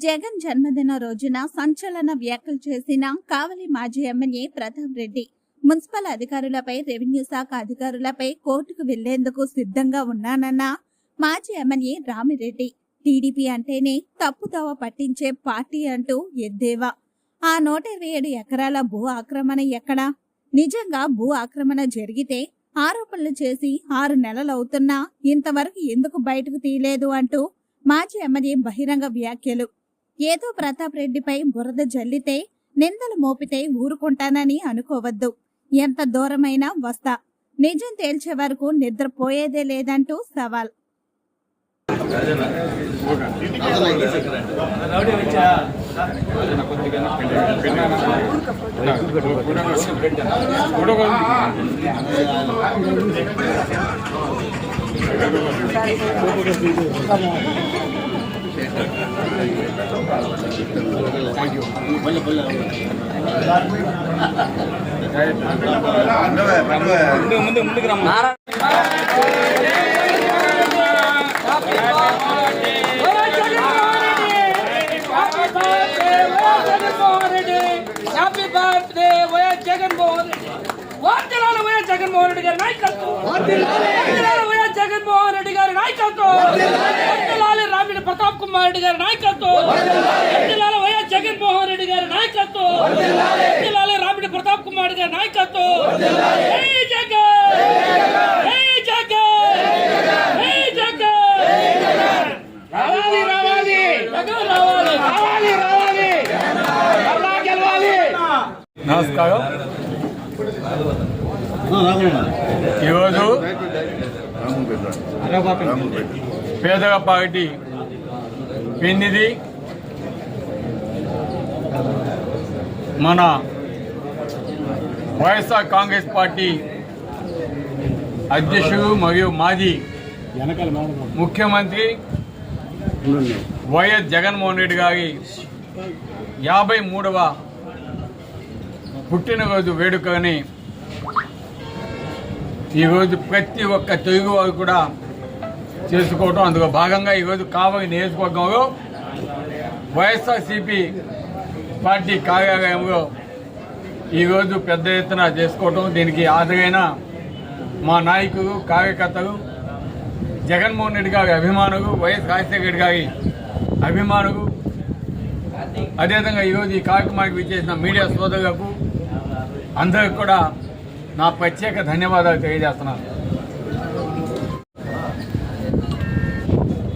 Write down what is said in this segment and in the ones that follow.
జగన్ జన్మదిన రోజున సంచలన వ్యాఖ్యలు చేసిన కావలి మాజీ ఎమ్మెల్యే ప్రతాప్ రెడ్డి మున్సిపల్ అధికారులపై రెవెన్యూ శాఖ అధికారులపై కోర్టుకు వెళ్ళేందుకు సిద్ధంగా ఉన్నానన్న మాజీ ఎమ్మెల్యే రామిరెడ్డి. టీడీపీ అంటేనే తప్పుదోవ పట్టించే పార్టీ అంటూ ఎద్దేవా. ఆ నూట ఇరవై ఏడు ఎకరాల భూ ఆక్రమణ ఎక్కడా? నిజంగా భూ ఆక్రమణ జరిగితే ఆరోపణలు చేసి ఆరు నెలలవుతున్నా ఇంతవరకు ఎందుకు బయటకు తీయలేదు అంటూ మాజీ ఎమ్మెల్యే బహిరంగ వ్యాఖ్యలు. ఏదో ప్రతాప్ రెడ్డిపై బురద జల్లితే నిందలు మోపితే ఊరుకుంటానని అనుకోవద్దు. ఎంత దూరమైనా వస్తా. నిజం తేల్చే వరకు నిద్రపోయేదే లేదంటూ సవాల్. Happy birthday YS Jaganmohan Reddy వార్తలాల YS Jaganmohan Reddy గారి నాయకత్వం వార్తలాల వైఎస్ జగన్మోహన్ ప్రతాప్ కుమార్ రెడ్డి గారి నాయకత్వం. వార్తలాల వైఎస్ జగన్మోహన్ రెడ్డి గారి నాయకత్వం. వార్తలాల రామిడి ప్రతాప్ కుమార్ రెడ్డి గారి నాయకత్వం. జై జగన్! జై జగన్! జై జగన్! రావాలి రావాలి! రావాలి రావాలి! నమస్కారం. ఈరోజు పేదల పార్టీ పెన్నిది మన వైఎస్ఆర్ కాంగ్రెస్ పార్టీ అధ్యక్షుడు మరియు మాజీ ముఖ్యమంత్రి వైఎస్ జగన్మోహన్ రెడ్డి గారి యాభై మూడవ పుట్టినరోజు వేడుకని ఈరోజు ప్రతి ఒక్క తెలుగు వారు కూడా చేసుకోవటం. అందులో భాగంగా ఈరోజు కావలి నియోజకవర్గంలో వైఎస్ఆర్సిపి పార్టీ కార్యాలయంలో ఈరోజు పెద్ద ఎత్తున చేసుకోవటం. దీనికి హాజరైన మా నాయకులు కార్యకర్తలు జగన్మోహన్ రెడ్డి గారి అభిమానులు వైఎస్ రాజశేఖర రెడ్డి గారి అభిమానులు. అదేవిధంగా ఈరోజు ఈ కార్యక్రమానికి విచ్చేసిన మీడియా సోదరులకు అందరికి కూడా నా ప్రత్యేక ధన్యవాదాలు తెలియజేస్తున్నాను.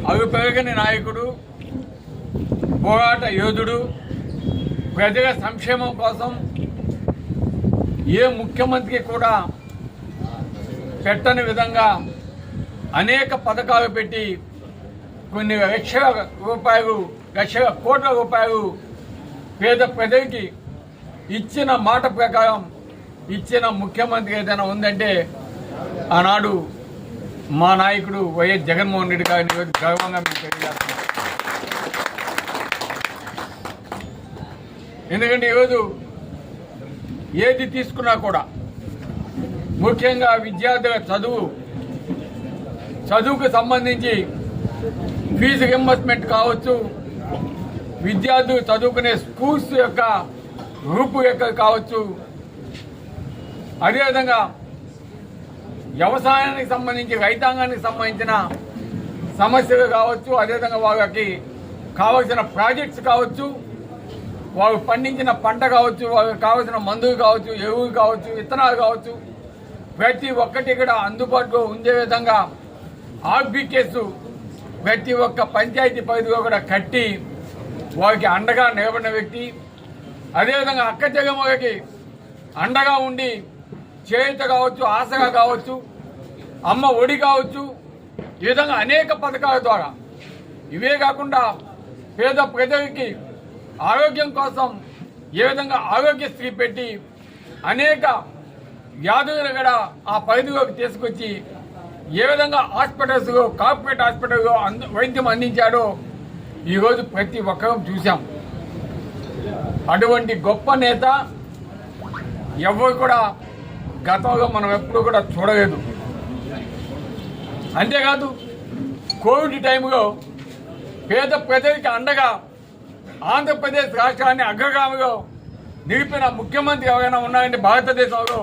అవి పెరగని నాయకుడు పోరాట యోధుడు ప్రజల సంక్షేమం కోసం ఏ ముఖ్యమంత్రి కూడా పెట్టని విధంగా అనేక పథకాలు పెట్టి కొన్ని లక్షల రూపాయలు లక్షల కోట్ల రూపాయలు పేద ప్రజలకి ఇచ్చిన మాట ప్రకారం ఇచ్చిన ముఖ్యమంత్రి ఏదైనా ఉందంటే ఆనాడు మా నాయకుడు వైఎస్ జగన్మోహన్ రెడ్డి గారిని ఈరోజు గర్వంగా మీకు తెలియజేస్తున్నాం. ఎందుకంటే ఈరోజు ఏది తీసుకున్నా కూడా ముఖ్యంగా విద్యార్థుల చదువు చదువుకు సంబంధించి ఫీజు రింబర్స్మెంట్ కావచ్చు విద్యార్థులు చదువుకునే స్కూల్స్ యొక్క రూపురేఖలు కావచ్చు అదేవిధంగా వ్యవసాయానికి సంబంధించి రైతాంగానికి సంబంధించిన సమస్యలు కావచ్చు అదేవిధంగా వాళ్ళకి కావలసిన ప్రాజెక్ట్స్ కావచ్చు వాళ్ళు పండించిన పంట కావచ్చు వాళ్ళకి కావలసిన మందులు కావచ్చు ఎరువులు కావచ్చు విత్తనాలు కావచ్చు ప్రతి ఒక్కటి కూడా అందుబాటులో ఉండే విధంగా ఆర్బికేస్ ప్రతి ఒక్క పంచాయతీ పరిధిలో కూడా కట్టి వారికి అండగా నిలబడిన వ్యక్తి అదేవిధంగా అక్క వారికి అండగా ఉండి చేయుత కావచ్చు ఆశగా కావచ్చు అమ్మ ఒడి కావచ్చు ఈ విధంగా అనేక పథకాల ద్వారా. ఇవే కాకుండా పేద ప్రజలకి ఆరోగ్యం కోసం ఏ విధంగా ఆరోగ్యశ్రీ పెట్టి అనేక వ్యాధులను కూడా ఆ పరిధిలోకి తీసుకొచ్చి ఏ విధంగా హాస్పిటల్స్ కార్పొరేట్ హాస్పిటల్లో అంద వైద్యం అందించాడో ఈరోజు ప్రతి ఒక్కరూ చూసాం అటువంటి గొప్ప నేత ఎవరు కూడా గతంలో మనం ఎప్పుడూ కూడా చూడలేదు. అంతేకాదు కోవిడ్ టైంలో పేద ప్రజలకి అండగా ఆంధ్రప్రదేశ్ రాష్ట్రాన్ని అగ్రగామిలో నిలిపిన ముఖ్యమంత్రి ఎవరైనా ఉన్నారంటే భారతదేశంలో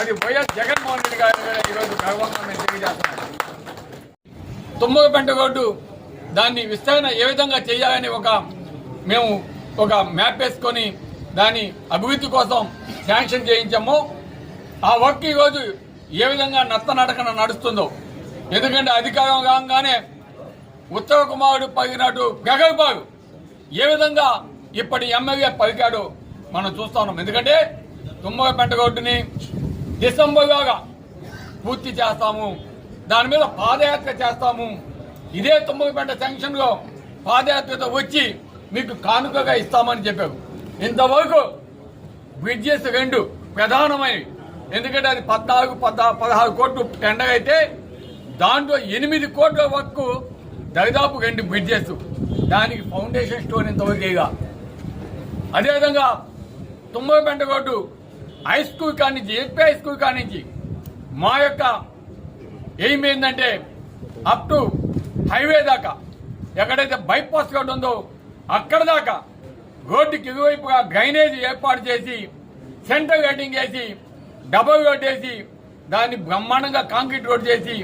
అది వైఎస్ జగన్మోహన్ రెడ్డి గారు ఈరోజు గర్వంగా మేము తెలియజేస్తున్నాం తుమ్మగపెంట రోడ్డు దాన్ని విస్తరణ ఏ విధంగా చేయాలని ఒక మేము ఒక మ్యాప్ వేసుకొని దాని అభివృద్ధి కోసం శాంక్షన్ చేయించాము. ఆ వర్క్ ఈరోజు ఏ విధంగా నత్తనడకన నడుస్తుందో. ఎందుకంటే అధికారం కాగానే ఉత్తర కుమారుడు పగినట్టు గగల్బాగు ఏ విధంగా ఇప్పటి ఎమ్మెల్యే పలికాడు మనం చూస్తా ఉన్నాం. ఎందుకంటే తుమ్మగపెంట రోడ్డుని డిసెంబర్లోగా పూర్తి చేస్తాము. దాని మీద పాదయాత్ర చేస్తాము. ఇదే తుమ్మగపెంట జంక్షన్లో పాదయాత్రతో వచ్చి మీకు కానుకగా ఇస్తామని చెప్పారు. ఇంతవరకు బ్రిడ్జెస్ రెండు ప్రధానమైనవి. ఎందుకంటే అది పద్నాలుగు పద్నా పదహారు కోట్లు టెండర్ అయితే దాంట్లో ఎనిమిది కోట్ల వరకు దాదాపు రెండు బ్రిడ్జెస్ దానికి ఫౌండేషన్ స్టోన్ ఇంతవరకు ఇక అదేవిధంగా తుమ్మలపెంట రోడ్డు హై స్కూల్ కానించి ఎస్పీ హై స్కూల్ కానించి మా యొక్క ఎయిమ్ ఏంటంటే అప్ టు హైవే దాకా ఎక్కడైతే బైపాస్ రోడ్డు ఉందో అక్కడ దాకా రోడ్డుకి ఇరువైపుగా డ్రైనేజ్ ఏర్పాటు చేసి సెంటర్ గేటింగ్ వేసి డబల్ రోడ్ వేసి దాన్ని బ్రహ్మాండంగా కాంక్రీట్ రోడ్ చేసి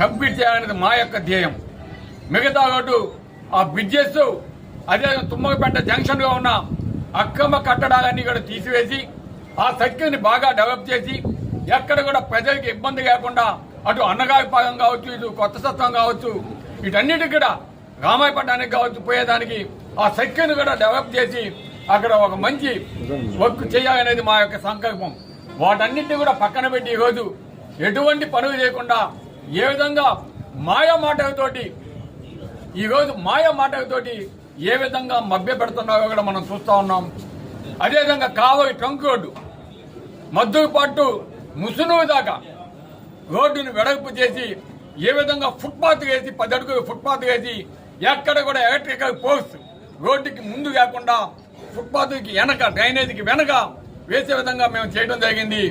కంప్లీట్ చేయాలనేది మా యొక్క ధ్యేయం. మిగతా రోడ్డు ఆ బ్రిడ్జెస్ అదే తుమ్మకపేట జంక్షన్ ఉన్న అక్రమ కట్టడాలన్నీ కూడా తీసివేసి ఆ సర్కిల్ని బాగా డెవలప్ చేసి ఎక్కడ కూడా ప్రజలకు ఇబ్బంది లేకుండా అటు అన్నగారిపాలెం కావచ్చు ఇటు కొత్త సత్వం కావచ్చు వీటన్నిటికి కూడా రామాయపట్నానికి కావచ్చు పోయేదానికి ఆ సర్కిల్ని కూడా డెవలప్ చేసి అక్కడ ఒక మంచి వర్క్ చేయాలనేది మా యొక్క సంకల్పం. వాటన్నిటిని కూడా పక్కన పెట్టి ఈరోజు ఎటువంటి పనులు చేయకుండా ఏ విధంగా మాయ మాటలతోటి ఈ రోజు మాయ మాటలతోటి ఏ విధంగా మభ్య పెడుతున్నారో కూడా మనం చూస్తా ఉన్నాం. అదేవిధంగా కావలి ట్రంక్ రోడ్డు మద్దతు పాటు ముసునూరు దాకా రోడ్డును వెడల్పు చేసి ఏ విధంగా ఫుట్పాత్ వేసి పది అడుగులు ఫుట్పాత్ వేసి ఎక్కడ కూడా ఎలక్ట్రికల్ పోల్స్ రోడ్డుకి ముందు కాకుండా ఫుట్పాత్కి వెనక డ్రైనేజీకి వెనక వేసే విధంగా మేము చేయడం జరిగింది.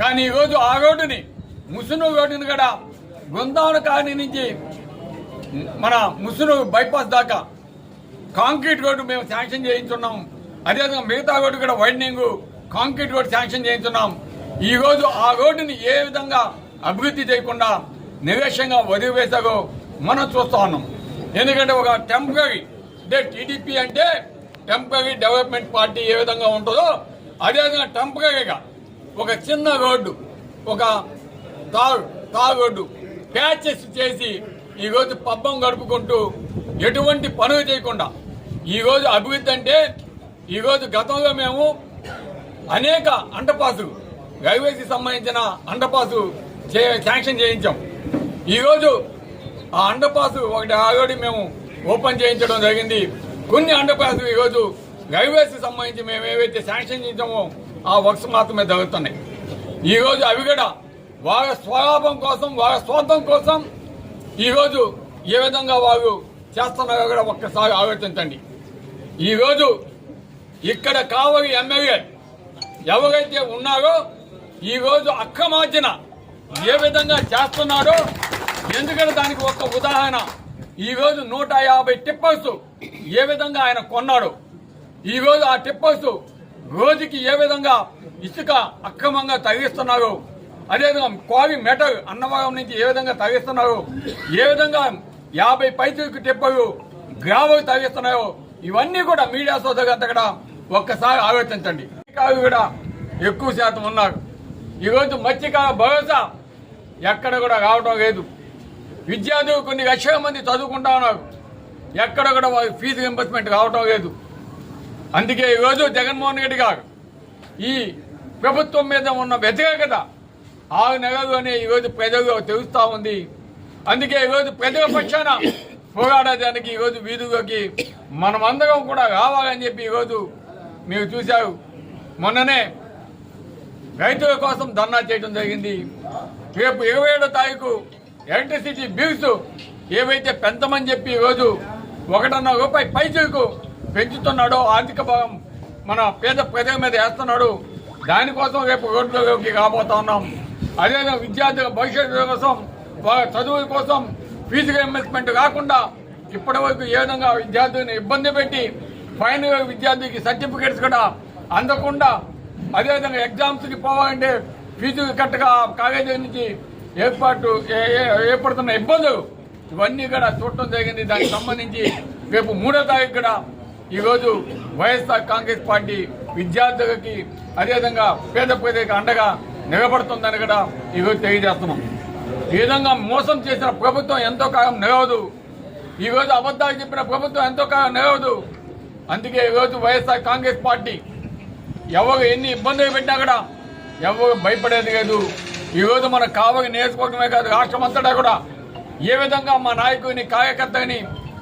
కానీ ఈరోజు ఆ రోడ్డుని ముసును రోడ్డుని కూడా బృందావన కాలనీ నుంచి మన ముసును బైపాస్ దాకా కాంక్రీట్ రోడ్డు మేము శాంక్షన్ చేయించున్నాం. అదేవిధంగా మిగతా రోడ్డు కూడా వైడనింగ్ కాంక్రీట్ రోడ్ శాంక్షన్ చేయించున్నాం. ఈరోజు ఆ రోడ్డుని ఏ విధంగా అభివృద్ధి చేయకుండా నివేశంగా వదిలివేశాగో మనం చూస్తా ఉన్నాం. ఎందుకంటే ఒక టెంపరీ అంటే టీడీపీ అంటే టెంపరీ డెవలప్మెంట్ పార్టీ ఏ విధంగా ఉంటుందో అదేవిధంగా టెంపరీగా ఒక చిన్న రోడ్డు ఒక తారు తారు రోడ్డు ప్యాచెస్ చేసి ఈరోజు పబ్బం గడుపుకుంటూ ఎటువంటి పనులు చేయకుండా ఈరోజు అభివృద్ధి అంటే ఈరోజు గతంలో మేము అనేక అండపాసు రైల్వేకి సంబంధించిన అండపాసు చే- శాంక్షన్ చేయించాం. ఈరోజు ఆ అండపాసు ఒకటి ఆల్రెడీ మేము ఓపెన్ చేయించడం జరిగింది. కొన్ని అండపాసు ఈ రోజు సంబంధించి మేము ఏవైతే శాంక్షన్ చేసామో ఆ వర్క్స్ మాత్రమే జరుగుతున్నాయి. ఈ రోజు అవి కూడా వారి స్వలాభం కోసం వారి స్వార్థం కోసం ఈరోజు ఏ విధంగా వారు చేస్తున్నారో కూడా ఒక్కసారి ఆలోచించండి. ఈరోజు ఇక్కడ కావలి ఎమ్మెల్యే ఎవరైతే ఉన్నారో ఈ రోజు అక్రమార్జన ఏ విధంగా చేస్తున్నాడో ఎందుకంటే దానికి ఒక ఉదాహరణ ఈ రోజు నూట యాభై టిప్పర్స్ ఏ విధంగా ఆయన కొన్నాడు? ఈ రోజు ఆ టిప్పర్స్ రోజుకి ఏ విధంగా ఇసుక అక్రమంగా తగిస్తున్నారు అదేవిధంగా క్వారీ మెటల్ అన్నవరం నుంచి ఏ విధంగా తగిస్తున్నారు ఏ విధంగా యాభై పైసలకు టిప్పరు గ్రావలు తగిస్తున్నాయో ఇవన్నీ కూడా మీడియా సోదరులంతా కూడా ఒక్కసారి ఆలోచించండి. మత్స్యకారులు కూడా ఎక్కువ శాతం ఉన్నారు. ఈరోజు మత్స్యకార భరోసా ఎక్కడ కూడా రావడం లేదు. విద్యార్థులు కొన్ని లక్షల మంది చదువుకుంటా ఉన్నారు. ఎక్కడ కూడా వారి ఫీజు రింబర్స్మెంట్ రావటం లేదు. అందుకే ఈరోజు జగన్మోహన్ రెడ్డి గారు ఈ ప్రభుత్వం మీద ఉన్న వ్యతిరేకత ఆరు నెలల్లోనే ఈరోజు ప్రజలు తెలుస్తూ ఉంది. అందుకే ఈరోజు ప్రజల పక్షాన పోరాడడానికి ఈరోజు వీధుల్లోకి మనమందరం కూడా రావాలని చెప్పి ఈరోజు మీరు చూశారు. మొన్ననే రైతుల కోసం ధర్నా చేయడం జరిగింది. రేపు ఇరవై ఏడో తారీఖు ఎలక్ట్రిసిటీ బిల్స్ ఏవైతే పెంచమని చెప్పి ఈరోజు ఒకటన్న రూపాయి పైసలకు పెంచుతున్నాడో ఆర్థిక భాగం మన పేద ప్రజల మీద వేస్తున్నాడు. దానికోసం రేపు రోడ్లలోకి కాబోతా ఉన్నాం. అదేవిధంగా విద్యార్థుల భవిష్యత్తు కోసం వాళ్ళ చదువుల కోసం ఫీజు రియంబర్స్మెంట్ కాకుండా ఇప్పటి వరకు ఏ విధంగా విద్యార్థులను ఇబ్బంది పెట్టి ఫైనల్ విద్యార్థికి సర్టిఫికేట్స్ కూడా అందకుండా అదేవిధంగా ఎగ్జామ్స్కి పోవాలంటే ఫీజు కట్టగా కాలేజీ నుంచి ఏర్పాటు ఏర్పడుతున్న ఇబ్బందులు ఇవన్నీ కూడా చూడటం జరిగింది. దానికి సంబంధించి రేపు మూడో తారీఖు కూడా ఈరోజు వైఎస్ఆర్ కాంగ్రెస్ పార్టీ విద్యార్థులకి అదేవిధంగా పేద ప్రజలకు అండగా నిలబడుతుందని కూడా ఈరోజు తెలియజేస్తున్నాం. ఈ విధంగా మోసం చేసిన ప్రభుత్వం ఎంతో కాలం నిలవదు. ఈరోజు అబద్ధాలు చెప్పిన ప్రభుత్వం ఎంతో కాలం నిలవదు. అందుకే ఈరోజు వైఎస్ఆర్ కాంగ్రెస్ పార్టీ ఎవరు ఎన్ని ఇబ్బందులు పెట్టినా కూడా ఎవరు భయపడేది లేదు. ఈరోజు మన కావలి నియోజకవర్గమే కాదు రాష్ట్రం అంతటా కూడా ఏ విధంగా మా నాయకుని కార్యకర్తని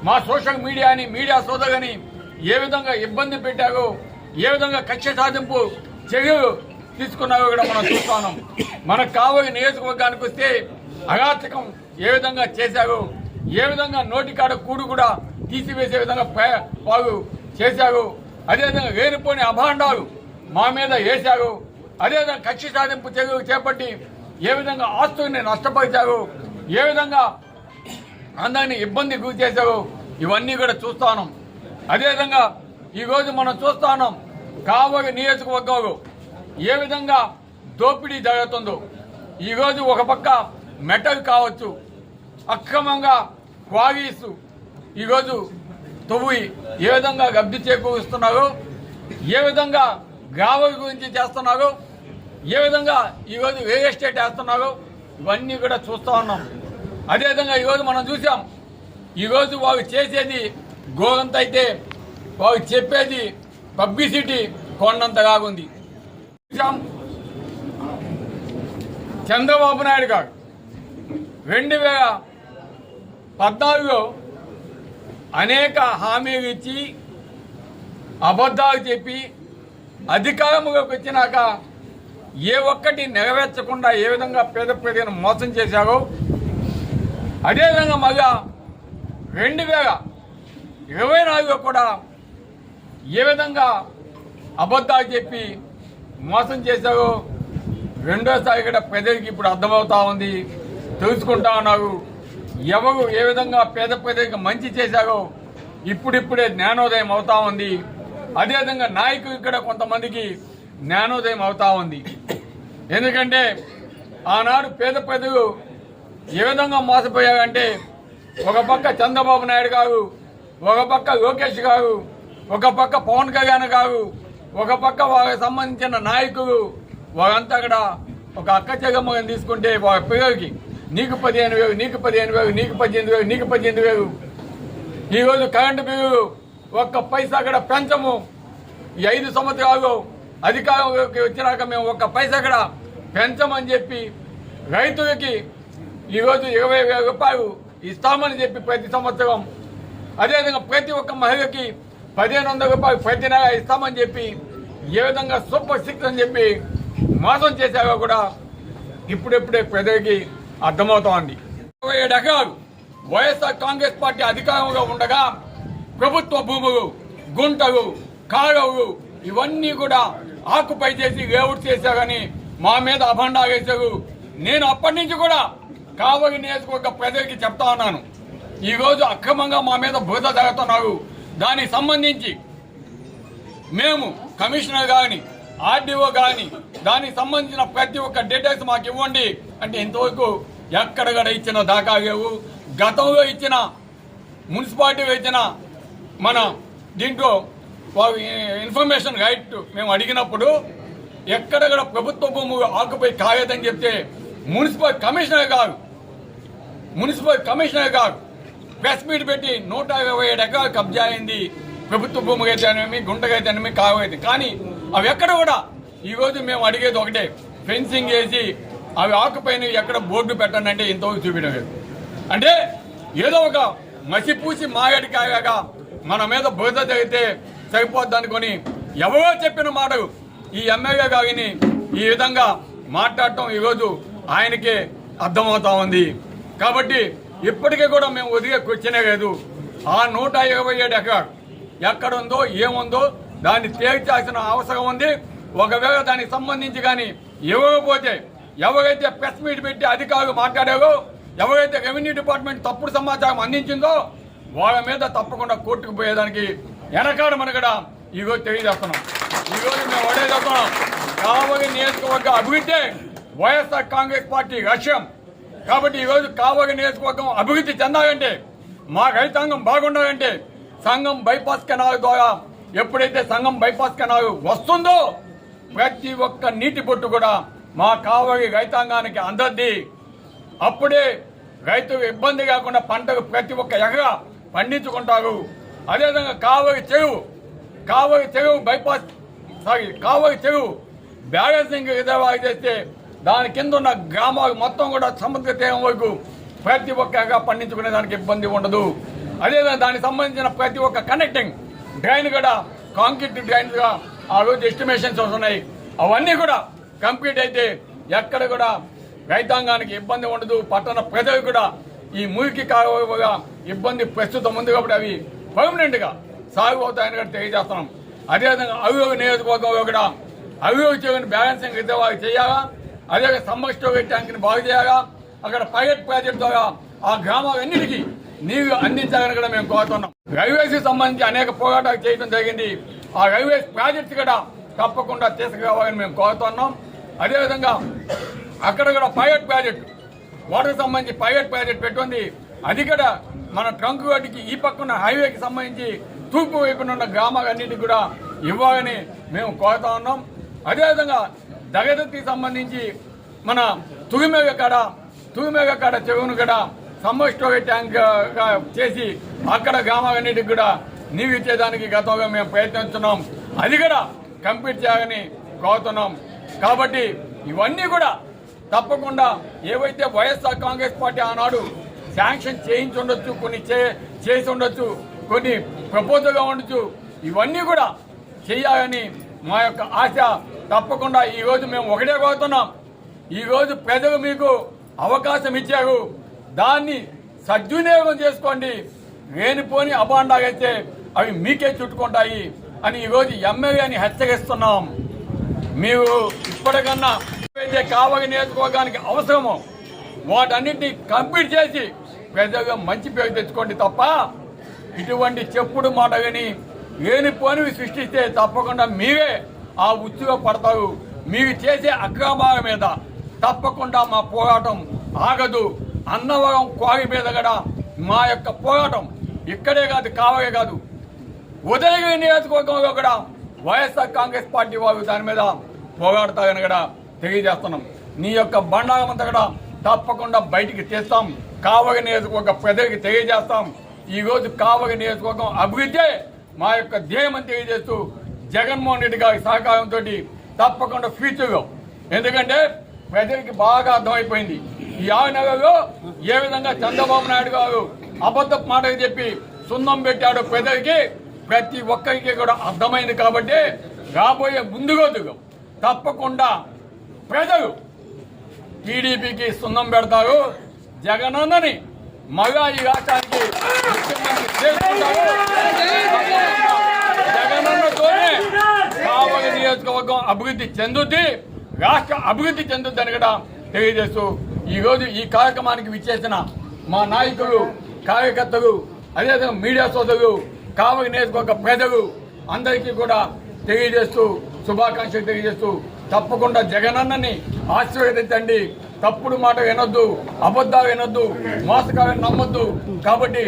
మా సోషల్ మీడియాని మీడియా సోదరుని ఏ విధంగా ఇబ్బంది పెట్టారో ఏ విధంగా కక్ష సాధింపు చర్యలు తీసుకున్నారో కూడా మనం చూస్తున్నాం. మనకు కాబోయే నియోజకవర్గానికి వస్తే అఘాతకం ఏ విధంగా చేశారు ఏ విధంగా నోటికాడ కూడు కూడా తీసివేసే విధంగా ప్ర- వారు చేశారు అదేవిధంగా వేరుపోని అభాండాలు మా మీద వేశారు అదేవిధంగా కక్ష సాధింపు చర్యలు చేపట్టి ఏ విధంగా ఆస్తుల్ని నష్టపరిచారు ఏ విధంగా అందరినీ ఇబ్బంది గురి చేశారు ఇవన్నీ కూడా చూస్తాను అదేవిధంగా ఈరోజు మనం చూస్తాను కావలి నియోజకవర్గంలో ఏ విధంగా దోపిడీ జరుగుతుందో. ఈరోజు ఒక పక్క మెటల్ కావచ్చు అక్రమంగా క్వారీస్ ఈరోజు తవ్వి ఏ విధంగా లబ్ధి చేకూరుస్తున్నారు ఏ విధంగా గ్రావల్ గురించి చేస్తున్నారు ఏ విధంగా ఈరోజు రియల్ ఎస్టేట్ వేస్తున్నారు ఇవన్నీ కూడా చూస్తూ ఉన్నాం. అదేవిధంగా ఈరోజు మనం చూసాం ఈరోజు వారు చేసేది గోరంత అయితే వారు చెప్పేది పబ్లిసిటీ కొండంత ఉంది చంద్రబాబు నాయుడు గారు రెండు వేల పద్నాలుగులో అనేక హామీలు ఇచ్చి అబద్ధాలు చెప్పి అధికారంలోకి వచ్చినాక ఏ ఒక్కటి నెరవేర్చకుండా ఏ విధంగా పేద ప్రజలను మోసం చేశారో అదేవిధంగా మళ్ళా రెండు వేల ఇరవై నాలుగులో కూడా ఏ విధంగా అబద్ధాలు చెప్పి మోసం చేశారో రెండోసారి కూడా ప్రజలకి ఇప్పుడు అర్థమవుతా ఉంది. తెలుసుకుంటా ఉన్నారు. ఎవరు ఏ విధంగా పేద ప్రజలకు మంచి చేశారో ఇప్పుడిప్పుడే జ్ఞానోదయం అవుతా ఉంది. అదేవిధంగా నాయకులు ఇక్కడ కొంతమందికి జ్ఞానోదయం అవుతా ఉంది. ఎందుకంటే ఆనాడు పేద ప్రజలు ఏ విధంగా మోసపోయారంటే ఒక పక్క చంద్రబాబు నాయుడు గారు ఒక పక్క లోకేష్ గారు ఒక పక్క పవన్ కళ్యాణ్ గారు ఒక పక్క వారికి సంబంధించిన నాయకులు వారంతా కూడా ఒక అక్క చెగమ్మని తీసుకుంటే వారి పిల్లలకి నీకు పదిహేను వేలు నీకు పదిహేను వేలు నీకు పద్దెనిమిది వేలు నీకు పద్దెనిమిది వేలు. ఈరోజు కరెంటు బిల్లు ఒక్క పైసా కూడా పెంచము. ఈ ఐదు సంవత్సరాలు అధికారంలోకి వచ్చినాక మేము ఒక్క పైసా కూడా పెంచమని చెప్పి రైతులకి ఈరోజు ఇరవై వేల రూపాయలు ఇస్తామని చెప్పి ప్రతి సంవత్సరం అదేవిధంగా ప్రతి ఒక్క మహిళకి పదిహేను వందల రూపాయలు ప్రతి నెల ఇస్తామని చెప్పి ఏ విధంగా సూపర్ సిక్స్ అని చెప్పి మోసం చేశారో కూడా ఇప్పుడిప్పుడే ప్రజలకి అర్థమవుతోంది. ఇరవై ఏడు ఎకరాలు వైఎస్ఆర్ కాంగ్రెస్ పార్టీ అధికారంలో ఉండగా ప్రభుత్వ భూములు గుంటలు కాలువలు ఇవన్నీ కూడా ఆకుపై చేసి లేఅవుట్ చేశారని మా మీద అభండాలు వేశారు. నేను అప్పటి నుంచి కూడా కావలి నియోజకవర్గ ప్రజలకి చెప్తా ఉన్నాను. ఈరోజు అక్రమంగా మా మీద బురద జరుగుతున్నారు దానికి సంబంధించి మేము కమిషనర్ కానీ ఆర్డీఓ కానీ దానికి సంబంధించిన ప్రతి ఒక్క డీటెయిల్స్ మాకు ఇవ్వండి. అంటే ఇంతవరకు ఎక్కడగడ ఇచ్చిన దాకా లేవు. గతంలో ఇచ్చిన మున్సిపాలిటీ ఇచ్చిన మన దీంట్లో ఇన్ఫర్మేషన్ రైట్ మేము అడిగినప్పుడు ఎక్కడక్కడ ప్రభుత్వ భూము ఆకుపై కాలేదని చెప్తే మున్సిపల్ కమిషనర్ గారు మున్సిపల్ కమిషనర్ గారు ప్రెస్ మీట్ పెట్టి నూట ఇరవై ఏడు ఎకరాలు కబ్జా అయింది. ప్రభుత్వ భూమికి అయితేనేమి గుంటకైతేనేమి కావైతే కానీ అవి ఎక్కడ కూడా ఈ రోజు మేము అడిగేది ఒకటే ఫెన్సింగ్ వేసి అవి ఆకుపైన ఎక్కడ బోర్డు పెట్టండి అంటే ఇంతవరకు చూపించడం లేదు. అంటే ఏదో ఒక మసిపూసి మాగడికాయగా మన మీద బురద జరిగితే సరిపోద్ది అనుకొని ఎవరో చెప్పిన మాటలు ఈ ఎమ్మెల్యే గారిని ఈ విధంగా మాట్లాడటం ఈరోజు ఆయనకే అర్థమవుతా ఉంది. కాబట్టి ఇప్పటికీ కూడా మేము ఒదిగే కూర్చునే లేదు. ఆ నూట ఇరవై ఏడు ఎకరాలు ఎక్కడుందో ఏముందో దాన్ని తేల్చాల్సిన అవసరం ఉంది. ఒకవేళ దానికి సంబంధించి కానీ ఇవ్వకపోతే ఎవరైతే ప్రెస్ మీట్ పెట్టి అధికారులు మాట్లాడారో ఎవరైతే రెవెన్యూ డిపార్ట్మెంట్ తప్పుడు సమాచారం అందించిందో వాళ్ళ మీద తప్పకుండా కోర్టుకు పోయేదానికి వెనకాడ మనకడ ఈరోజు తెలియజేస్తున్నాం. ఈరోజు మేము ఒడేదేస్తున్నాం కావలి నియోజకవర్గ అభివృద్ధి వైఎస్ఆర్ కాంగ్రెస్ పార్టీ లక్ష్యం కాబట్టి ఈరోజు కావగ నియోజకవర్గం అభివృద్ధి చెందాలంటే మా రైతాంగం బాగుండాలంటే సంఘం బైపాస్ కెనాల్ ద్వారా ఎప్పుడైతే సంఘం బైపాస్ కెనాల్ వస్తుందో ప్రతి ఒక్క నీటి బొట్టు కూడా మా కావలి రైతాంగానికి అందద్ది అప్పుడే రైతులు ఇబ్బంది కాకుండా పంటకు ప్రతి ఒక్క ఎకరా పండించుకుంటారు. అదేవిధంగా కావలి చెరువు కావలి చెరువు బైపాస్ సారీ కావలి చెరువు బ్యాలెన్సింగ్ రిజర్వాయర్ చేస్తే దాని కింద ఉన్న గ్రామాలు మొత్తం కూడా సముద్ర తీరం వరకు ప్రతి ఒక్కగా పండించుకునే దానికి ఇబ్బంది ఉండదు. అదేవిధంగా దానికి సంబంధించిన ప్రతి ఒక్క కనెక్టింగ్ డ్రైన్ కూడా కాంక్రీట్ డ్రైన్గా ఆ రోజు ఎస్టిమేషన్స్ వస్తున్నాయి. అవన్నీ కూడా కంప్లీట్ అయితే ఎక్కడ కూడా రైతాంగానికి ఇబ్బంది ఉండదు. పట్టణ ప్రజలకు కూడా ఈ మురికి కాలువగా ఇబ్బంది ప్రస్తుతం ఉంది కాబట్టి అవి పర్మనెంట్గా సాగు అవుతాయని కూడా తెలియజేస్తున్నాం. అదేవిధంగా అవియోగ నియోజకవర్గంలో కూడా అవియోగ చేయని బ్యాలెన్సింగ్ అయితే వారికి చేయాలా? అదే సమ్మర్ ట్యాంక్ని బాగు చేయగా అక్కడ పైలట్ ప్రాజెక్ట్ ద్వారా ఆ గ్రామాలన్నిటికీ నీరు అందించాలని కూడా మేము కోరుతున్నాం. రైల్వేస్ సంబంధించి అనేక పోరాటాలు చేయడం జరిగింది. ఆ రైల్వేస్ ప్రాజెక్ట్ కూడా తప్పకుండా తీసుకురావాలని మేము కోరుతున్నాం. అదేవిధంగా అక్కడ కూడా పైలట్ ప్రాజెక్ట్ వాటర్ సంబంధించి పైలట్ ప్రాజెక్ట్ పెట్టుంది. అది కూడా మన ట్రంక్ రోడ్డుకి ఈ పక్కన హైవేకి సంబంధించి తూర్పు వైపున ఉన్న గ్రామాలన్నిటికీ కూడా ఇవ్వాలని మేము కోరుతా ఉన్నాం అదేవిధంగా దగదత్తికి సంబంధించి మన తుగిమేగ కాడ తుగిమేగ కాడ చెవును కూడా సమ్మర్ ట్యాంక్ చేసి అక్కడ గ్రామాలన్నిటికి కూడా నీవు ఇచ్చేదానికి గతంగా మేము ప్రయత్నిస్తున్నాం అది కూడా కంప్లీట్ చేయాలని కోరుతున్నాం. కాబట్టి ఇవన్నీ కూడా తప్పకుండా ఏవైతే వైఎస్ఆర్ కాంగ్రెస్ పార్టీ ఆనాడు శాంక్షన్ చేయించి ఉండొచ్చు కొన్ని చే- చేసి ఉండొచ్చు కొన్ని ప్రపోజల్గా ఉండొచ్చు ఇవన్నీ కూడా చేయాలని మా యొక్క ఆశ తప్పకుండా ఈరోజు మేము ఒకటే కోరుతున్నాం. ఈరోజు ప్రజలు మీకు అవకాశం ఇచ్చారు. దాన్ని సద్వినియోగం చేసుకోండి. లేనిపోని అబాండాగైతే అవి మీకే చుట్టుకుంటాయి అని ఈరోజు ఎమ్మెల్యేని హెచ్చరిస్తున్నాం. మీరు ఇప్పటికన్నా ఏదైతే కావలి నియోజకవర్గానికి అవసరమో వాటన్నిటిని కంప్లీట్ చేసి ప్రజలుగా మంచి పేరు తెచ్చుకోండి తప్ప ఇటువంటి చెప్పుడు మాట విని లేని పోనివి సృష్టిస్తే తప్పకుండా మీరే ఆ ఉచ్చుగా పడతారు మీరు చేసే అక్రమాల మీద తప్పకుండా మా పోరాటం ఆగదు. అన్నవరం క్వారీ మీద కూడా మా యొక్క పోరాటం ఇక్కడే కాదు కావలే కాదు. ఉదయగిరి నియోజకవర్గంలో కూడా వైఎస్ఆర్ కాంగ్రెస్ పార్టీ వారు దాని మీద పోరాడతారని కూడా తెలియజేస్తున్నాం. నీ యొక్క బండారం అంతా కూడా తప్పకుండా బయటికి తెస్తాం. కావలి నియోజకవర్గ ప్రజలకు తెలియజేస్తాం. ఈరోజు కావలి నియోజకవర్గం అభివృద్ధి మా యొక్క ధ్యేయమని తెలియజేస్తూ జగన్మోహన్ రెడ్డి గారి సహకారంతో తప్పకుండా ఫ్యూచర్లో ఎందుకంటే ప్రజలకి బాగా అర్థమైపోయింది. ఈ ఆరు నెలల్లో ఏ విధంగా చంద్రబాబు నాయుడు గారు అబద్ధపు మాటలు చెప్పి సున్నం పెట్టాడు ప్రజలకి ప్రతి ఒక్కరికి కూడా అర్థమైంది కాబట్టి రాబోయే ముందు రోజులు తప్పకుండా ప్రజలు టీడీపీకి సున్నం పెడతారు జగనన్నని. మగా ఈ రాష్ట్రానికి ముఖ్యమంత్రి చేసుకుంటారు జగనన్నతోనే కావలి నియోజకవర్గం అభివృద్ధి చెందుద్ది రాష్ట్ర అభివృద్ధి చెందుద్దని కూడా తెలియజేస్తూ ఈరోజు ఈ కార్యక్రమానికి విచ్చేసిన మా నాయకులు కార్యకర్తలు అదేవిధంగా మీడియా సోదరులు కావలి నియోజకవర్గ ప్రజలు అందరికీ కూడా తెలియజేస్తూ శుభాకాంక్షలు తెలియజేస్తూ తప్పకుండా జగనన్నని ఆశీర్వదించండి. తప్పుడు మాట వినొద్దు అబద్ధాలు వినొద్దు మోసకాలను నమ్మొద్దు. కాబట్టి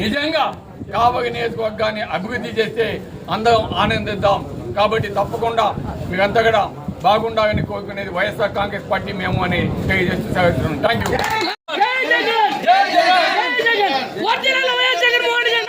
నిజంగా కాబోయే నియోజకవర్గాన్ని అభివృద్ధి చేస్తే అందరం ఆనందిద్దాం. కాబట్టి తప్పకుండా మీరంతా కూడా బాగుండాలని కోరుకునేది వైఎస్ఆర్ కాంగ్రెస్ పార్టీ మేము అని తెలియజేస్తూ థ్యాంక్ యూ